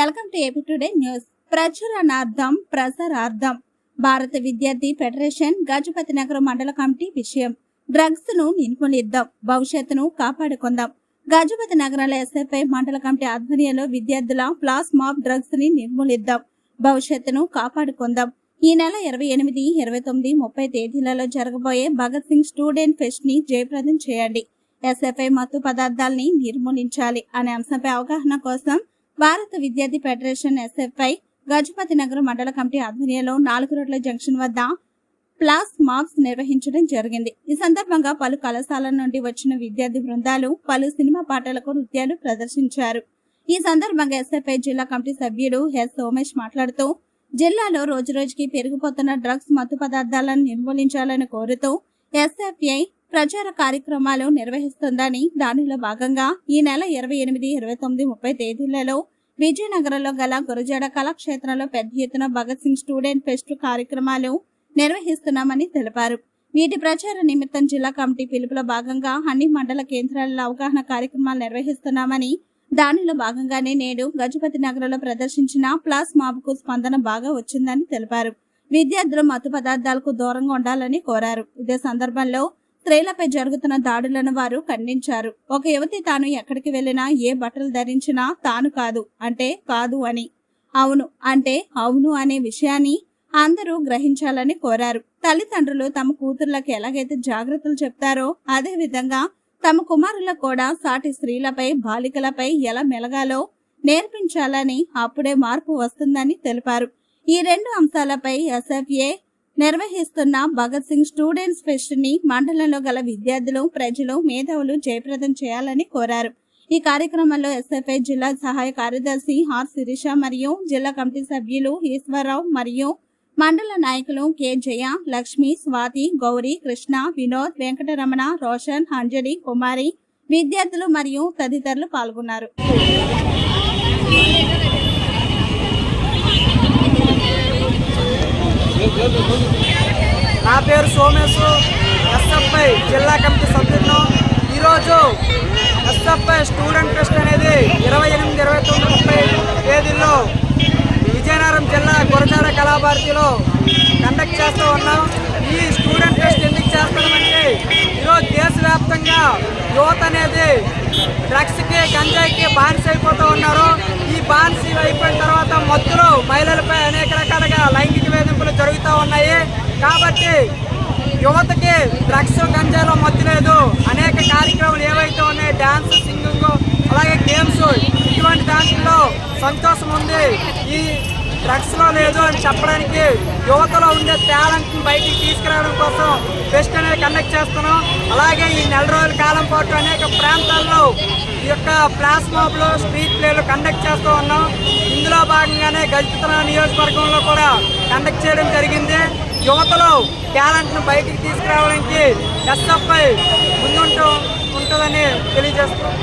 Welcome to AP today news. ప్రచురణార్థం ప్రసారార్థం. భారత విద్యార్థి ఫెడరేషన్ గజపతి నగరం మండల కమిటీ విషయం. డ్రగ్స్ను నిర్మూలిద్దాం భవిష్యత్తును కాపాడుకుందాం. గజపతి నగరాల ఎస్ఎఫ్ఐ మండల కమిటీ ఆధ్వర్యంలో విద్యార్థుల ప్లాస్ మాబ్ డ్రగ్స్ని నిర్మూలిద్దాం భవిష్యత్తును కాపాడుకుందాం. ఈ నెల ఇరవై ఎనిమిది ఇరవై తొమ్మిది ముప్పై తేదీలలో జరగబోయే భగత్ సింగ్ స్టూడెంట్ ఫెస్ట్ని జయప్రదం చేయండి. ఎస్ఎఫ్ఐ మత్తు పదార్థాలని నిర్మూలించాలి అనే అంశంపై అవగాహన కోసం భారత విద్యార్థి ఫెడరేషన్ ఎస్ఎఫ్ఐ గజపతి నగరం మండల కమిటీ ఆధ్వర్యంలో నాలుగు రోడ్ల జంక్షన్ వద్ద ప్లాస్ మార్క్స్ నిర్వహించడం జరిగింది. ఈ సందర్భంగా పలు కళాశాల నుండి వచ్చిన విద్యార్థి బృందాలు పలు సినిమా పాటలకు నృత్యాలు ప్రదర్శించారు. ఈ సందర్భంగా ఎస్ఎఫ్ఐ జిల్లా కమిటీ సభ్యుడు ఎస్. సోమేష్ మాట్లాడుతూ జిల్లాలో రోజురోజుకి పెరిగిపోతున్న డ్రగ్స్ మత్తు పదార్థాలను నిర్మూలించాలని కోరుతూ ఎస్ఎఫ్ఐ ప్రచార కార్యక్రమాలు నిర్వహిస్తుందని దానిలో భాగంగా ఈ నెల ఇరవై ఎనిమిది ఇరవై తొమ్మిది ముప్పై తేదీలలో విజయనగరంలో గల గురజాడ కళాక్షేత్రంలో పెద్ద ఎత్తున భగత్ సింగ్ స్టూడెంట్ ఫెస్ట్ కార్యక్రమాలు నిర్వహిస్తున్నామని తెలిపారు. వీటి ప్రచార నిమిత్తం జిల్లా కమిటీ పిలుపులో భాగంగా అన్ని మండల కేంద్రాలలో అవగాహన కార్యక్రమాలు నిర్వహిస్తున్నామని దానిలో భాగంగానే నేడు గజపతి నగరంలో ప్రదర్శించిన ప్లాస్ మాబ్కు స్పందన బాగా వచ్చిందని తెలిపారు. విద్యార్థులు మత్తు పదార్థాలకు దూరంగా ఉండాలని కోరారు. ఇదే సందర్భంలో స్త్రీలపై జరుగుతున్న దాడులను వారు ఖండించారు. ఒక యువతి తాను ఎక్కడికి వెళ్ళినా ఏ బట్టలు ధరించినా తాను కాదు. అంటే కాదు అని. అవును. అంటే అవును అనే విషయాన్ని అందరూ గ్రహించాలని కోరారు. తల్లిదండ్రులు తమ కూతుర్లకు ఎలాగైతే జాగ్రత్తలు చెప్తారో అదే విధంగా తమ కుమారులకు కూడా సాటి స్త్రీలపై బాలికలపై ఎలా మెలగాలో నేర్పించాలని అప్పుడే మార్పు వస్తుందని తెలిపారు. ఈ రెండు అంశాలపై ఎస్ఎఫ్ఏ నిర్వహిస్తున్న భగత్ సింగ్ స్టూడెంట్స్ ఫెస్ట్ని మండలంలో గల విద్యార్థులు ప్రజలు మేధావులు జయప్రదం చేయాలని కోరారు. ఈ కార్యక్రమంలో ఎస్ఎఫ్ఐ జిల్లా సహాయ కార్యదర్శి ఆర్ శిరీష మరియు జిల్లా కమిటీ సభ్యులు ఈశ్వరరావు మరియు మండల నాయకులు కె జయ లక్ష్మి స్వాతి గౌరీ కృష్ణ వినోద్ వెంకటరమణ రోషన్ అంజలి కుమారి విద్యార్థులు మరియు తదితరులు పాల్గొన్నారు. నా పేరు సోమేశు. ఎస్ఎఫ్ఐ జిల్లా కమిటీ సభ్యులను ఈరోజు ఎస్ఎఫ్ఐ స్టూడెంట్ ఫెస్ట్ అనేది ఇరవై ఎనిమిది ఇరవై తొమ్మిది ముప్పై తేదీల్లో విజయనగరం జిల్లా గురజాడ కళాభారతిలో కండక్ట్ చేస్తూ ఉన్నాం. ఈ స్టూడెంట్ ఫెస్ట్ ఎందుకు చేస్తామంటే ఈరోజు దేశవ్యాప్తంగా యువత అనేది డ్రగ్స్కి గంజాయికి బానిస అయిపోతూ ఉన్నారు. ఈ బానిస అయిపోయిన తర్వాత మత్తులు మహిళలపై అనేక రకాలుగా లైంగిక జరుగుతూ ఉన్నాయి. కాబట్టి యువతకి డ్రగ్స్ గంజాలో మత్తులేదు అనేక కార్యక్రమాలు ఏవైతే ఉన్నాయి డ్యాన్స్ సింగింగ్ అలాగే గేమ్స్ ఇటువంటి దాంట్లో సంతోషం ఉంది. ఈ డ్రగ్స్లో లేదు అని చెప్పడానికి యువతలో ఉండే టాలెంట్ బయటికి తీసుకురావడం కోసం ఫెస్ట్ అనేది కండక్ట్ చేస్తున్నాం. అలాగే ఈ నెల రోజుల కాలం పాటు అనేక ప్రాంతాల్లో ఈ యొక్క ఫ్లాష్ మాబ్లు స్ట్రీట్ ప్లేలు కండక్ట్ చేస్తూ ఉన్నాం. ఇందులో భాగంగానే గజపతిన నియోజకవర్గంలో కూడా కండక్ట్ చేయడం జరిగింది. యువతలో టాలెంట్ను బయటికి తీసుకురావడానికి ఎస్ఎఫ్ఐ ముందుంటూ ఉంటుందని తెలియజేస్తున్నాం